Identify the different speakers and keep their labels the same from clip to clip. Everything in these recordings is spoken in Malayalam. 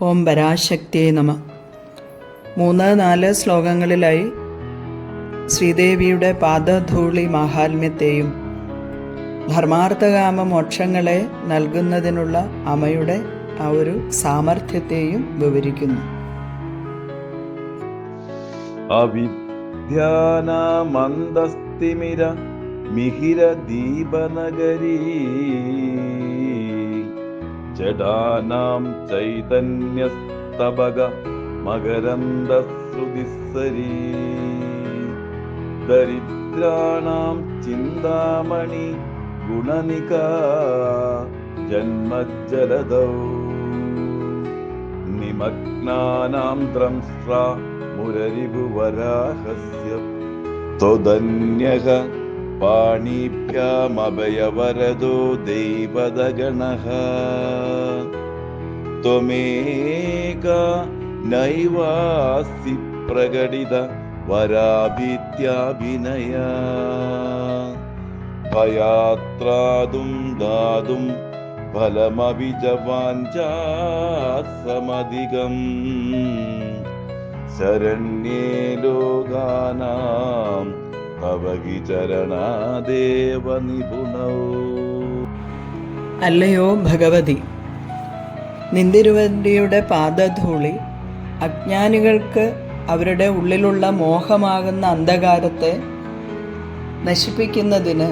Speaker 1: ഓം പരാശക്തിയെ നമ. മൂന്ന് നാല് ശ്ലോകങ്ങളിലായി ശ്രീദേവിയുടെ പാദധൂളി മാഹാത്മ്യത്തെയും ധർമാർത്ഥകാമ മോക്ഷങ്ങളെ നൽകുന്നതിനുള്ള അമ്മയുടെ ആ ഒരു സാമർഥ്യത്തെയും വിവരിക്കുന്നു.
Speaker 2: അവിദ്യാനാമന്ദസ്തിമിര മിഹിര ദീപനഗരീ ജഡാനാം ചൈതന്യസ്തബക മകരന്ദശ്രുതിസ്സരീ ദരിദ്രാണാം ചിന്താമണി ഗുണനിക ജന്മജലദൗ നിമഗ്നാനാം ദ്രംസ്ര മുരരിഭുവരാഹസ്യ ത്വദന്യഃ पाणिभ्यामभयवरदो दैवदगणः। त्वमेका नैवासि प्रकटित वराविद्याभिनय भयात्रादुं दातुं फलमभिजवान् चासमधिगम्। शरण्ये लोकानाम्
Speaker 1: അല്ലയോ ഭഗവതി നിന്തിരുവന്തിയുടെ പാദധൂളി അജ്ഞാനികൾക്ക് അവരുടെ ഉള്ളിലുള്ള മോഹമാകുന്ന അന്ധകാരത്തെ നശിപ്പിക്കുന്നതിന്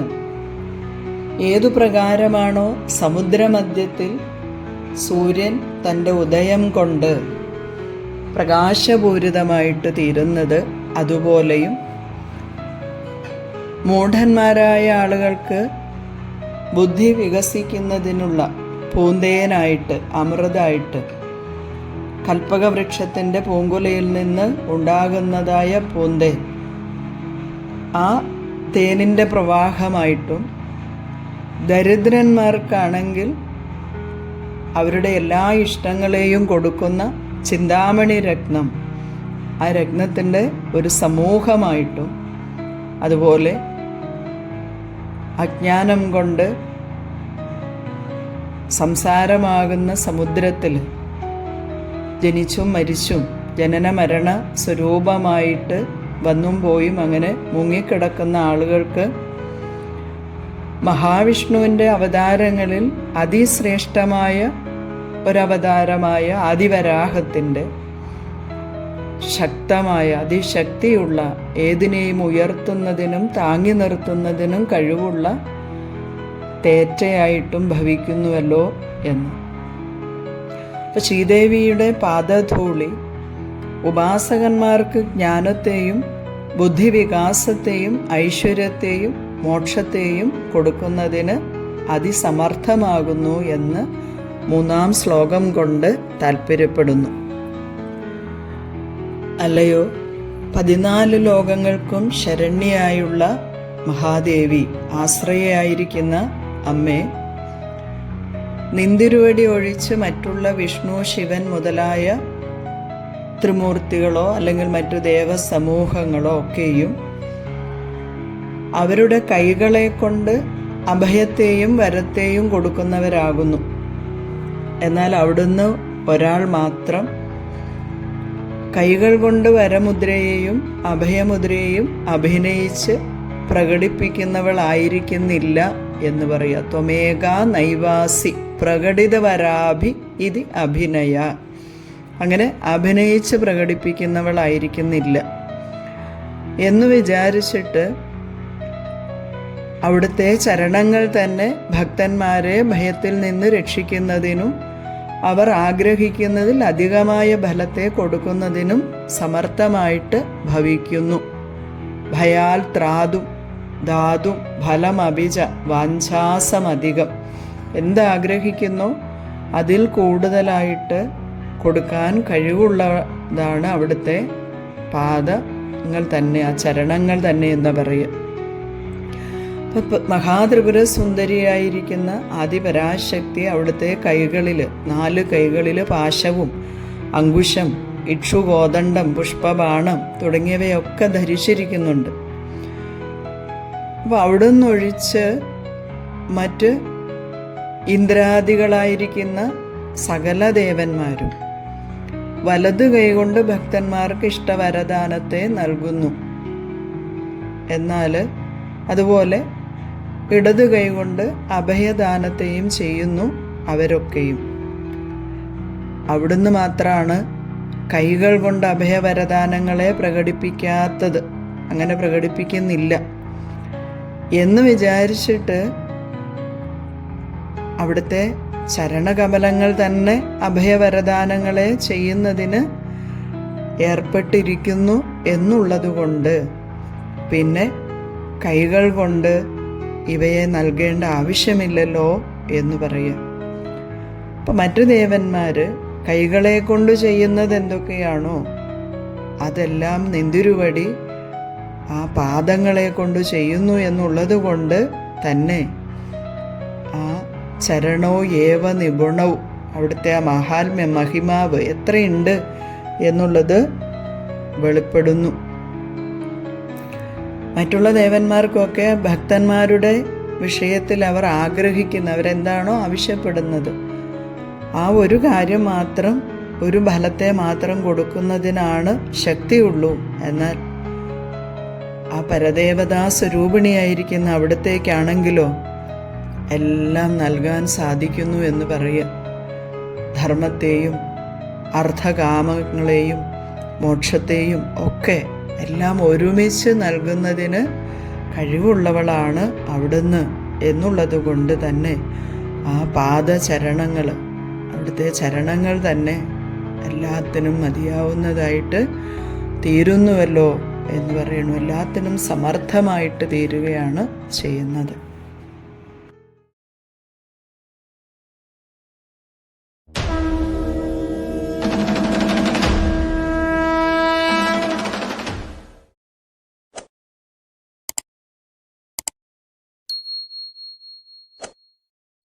Speaker 1: ഏതു പ്രകാരമാണോ സമുദ്രമധ്യത്തിൽ സൂര്യൻ തന്റെ ഉദയം കൊണ്ട് പ്രകാശപൂരിതമായിട്ട് തീരുന്നത് അതുപോലെയും മൂഢന്മാരായ ആളുകൾക്ക് ബുദ്ധി വികസിക്കുന്നതിനുള്ള പൂന്തേനായിട്ട് അമൃതായിട്ട് കൽപ്പകവൃക്ഷത്തിന്റെ പൂങ്കുലയിൽ നിന്ന് ഉണ്ടാകുന്നതായ പൂന്തേൻ. ആ തേനിന്റെ പ്രവാഹമായിട്ടും ദരിദ്രന്മാർക്കാണെങ്കിൽ അവരുടെ എല്ലാ ഇഷ്ടങ്ങളെയും കൊടുക്കുന്ന ചിന്താമണി രത്നം ആ രത്നത്തിന്റെ ഒരു സമൂഹമായിട്ടും അതുപോലെ അജ്ഞാനം കൊണ്ട് സംസാരമാകുന്ന സമുദ്രത്തിൽ ജനിച്ചും മരിച്ചും ജനന മരണ സ്വരൂപമായിട്ട് വന്നും പോയും അങ്ങനെ മുങ്ങിക്കിടക്കുന്ന ആളുകൾക്ക് മഹാവിഷ്ണുവിന്റെ അവതാരങ്ങളിൽ അതിശ്രേഷ്ഠമായ ഒരവതാരമായ ആദിവരാഹത്തിന്റെ ശക്തമായ അതിശക്തിയുള്ള ഏതിനെയും ഉയർത്തുന്നതിനും താങ്ങി നിർത്തുന്നതിനും കഴിവുള്ള തേറ്റയായിട്ടും ഭവിക്കുന്നുവല്ലോ എന്ന്. അപ്പം ശ്രീദേവിയുടെ പാദധൂളി ഉപാസകന്മാർക്ക് ജ്ഞാനത്തെയും ബുദ്ധിവികാസത്തെയും ഐശ്വര്യത്തെയും മോക്ഷത്തെയും കൊടുക്കുന്നതിന് അതിസമർത്ഥമാകുന്നു എന്ന് മൂന്നാം ശ്ലോകം കൊണ്ട് താല്പര്യപ്പെടുന്നു അല്ലയോ? പതിനാല് ലോകങ്ങൾക്കും ശരണ്യായുള്ള മഹാദേവി ആശ്രയായിരിക്കുന്ന അമ്മേ നിന്തിരുവടി ഒഴിച്ച് മറ്റുള്ള വിഷ്ണു ശിവൻ മുതലായ ത്രിമൂർത്തികളോ അല്ലെങ്കിൽ മറ്റു ദേവസമൂഹങ്ങളോ ഒക്കെയും അവരുടെ കൈകളെ കൊണ്ട് അഭയത്തെയും വരത്തെയും കൊടുക്കുന്നവരാകുന്നു. എന്നാൽ അവിടുന്ന് ഒരാൾ മാത്രം കൈകൾ കൊണ്ട് വരമുദ്രയെയും അഭയമുദ്രയെയും അഭിനയിച്ച് പ്രകടിപ്പിക്കുന്നവളായിരിക്കുന്നില്ല എന്ന് പറയുക. ത്വമേക നൈവാസി പ്രകടിത വരാഭി ഇത് അഭിനയ. അങ്ങനെ അഭിനയിച്ച് പ്രകടിപ്പിക്കുന്നവളായിരിക്കുന്നില്ല. എന്ന് വിചാരിച്ചിട്ട് അവിടുത്തെ ചരണങ്ങൾ തന്നെ ഭക്തന്മാരെ ഭയത്തിൽ നിന്ന് രക്ഷിക്കുന്നതിനും അവർ ആഗ്രഹിക്കുന്നതിൽ അധികമായ ഫലത്തെ കൊടുക്കുന്നതിനും സമർത്ഥമായിട്ട് ഭവിക്കുന്നു. ഭയാൽ ത്രാതും ധാതും ഫലമഭിജ വാഞ്ചാസമധികം. എന്താഗ്രഹിക്കുന്നോ അതിൽ കൂടുതലായിട്ട് കൊടുക്കാൻ കഴിവുള്ളതാണ് അവിടുത്തെ പാദങ്ങൾ തന്നെ ആ ചരണങ്ങൾ തന്നെ എന്ന് പറയുക മഹാത്രിപുര സുന്ദരിയായിരിക്കുന്ന ആദിപരാശക്തി അവിടുത്തെ കൈകളിൽ നാല് കൈകളിൽ പാശവും അങ്കുശം ഇക്ഷുകോദണ്ഡം പുഷ്പബാണം തുടങ്ങിയവയൊക്കെ ധരിച്ചിരിക്കുന്നുണ്ട്. അപ്പോൾ അവിടെ നിന്നൊഴിച്ച് മറ്റ് ഇന്ദ്രാദികളായിരിക്കുന്ന സകല ദേവന്മാരും വലത് കൈകൊണ്ട് ഭക്തന്മാർക്ക് ഇഷ്ടവരദാനത്തെ നൽകുന്നു. എന്നാൽ അതുപോലെ ഇടത് കൈകൊണ്ട് അഭയദാനത്തെയും ചെയ്യുന്നു അവരൊക്കെയും. അവിടുന്ന് മാത്രമാണ് കൈകൾ കൊണ്ട് അഭയവരദാനങ്ങളെ പ്രകടിപ്പിക്കാത്തത്. അങ്ങനെ പ്രകടിപ്പിക്കുന്നില്ല. എന്ന് വിചാരിച്ചിട്ട് അവിടുത്തെ ചരണകമലങ്ങൾ തന്നെ അഭയവരദാനങ്ങളെ ചെയ്യുന്നതിന് ഏർപ്പെട്ടിരിക്കുന്നു എന്നുള്ളതുകൊണ്ട്. പിന്നെ കൈകൾ കൊണ്ട് ഇവയെ നൽകേണ്ട ആവശ്യമില്ലല്ലോ എന്ന് പറയുക അപ്പം മറ്റു ദേവന്മാർ കൈകളെ കൊണ്ട് ചെയ്യുന്നത് എന്തൊക്കെയാണോ അതെല്ലാം നെന്തിരുവടി ആ പാദങ്ങളെ കൊണ്ട് ചെയ്യുന്നു എന്നുള്ളത് കൊണ്ട് തന്നെ ആ ചരണോ ഏവ നിപുണവും അവിടുത്തെ ആ മഹാത്മ്യ മഹിമാവ് എത്രയുണ്ട് എന്നുള്ളത് വെളിപ്പെടുന്നു. മറ്റുള്ള ദേവന്മാർക്കൊക്കെ ഭക്തന്മാരുടെ വിഷയത്തിൽ അവർ ആഗ്രഹിക്കുന്ന അവരെന്താണോ ആവശ്യപ്പെടുന്നത്. ആ ഒരു കാര്യം മാത്രം ഒരു ഫലത്തെ മാത്രം കൊടുക്കുന്നതിനാണ് ശക്തിയുള്ളൂ. എന്നാൽ ആ പരദേവതാ സ്വരൂപിണിയായിരിക്കുന്ന അവിടത്തേക്കാണെങ്കിലോ എല്ലാം നൽകാൻ സാധിക്കുന്നു എന്ന് പറയുക. ധർമ്മത്തെയും അർത്ഥകാമങ്ങളെയും മോക്ഷത്തെയും ഒക്കെ എല്ലാം ഒരുമിച്ച് നൽകുന്നതിന് കഴിവുള്ളവളാണ് അവിടുന്ന് എന്നുള്ളത് കൊണ്ട് തന്നെ ആ പാദചരണങ്ങൾ അവിടുത്തെ ചരണങ്ങൾ തന്നെ എല്ലാത്തിനും മതിയാവുന്നതായിട്ട് തീരുന്നുവല്ലോ എന്ന് പറയുന്നു. എല്ലാത്തിനും സമർത്ഥമായിട്ട് തീരുകയാണ് ചെയ്യുന്നത്.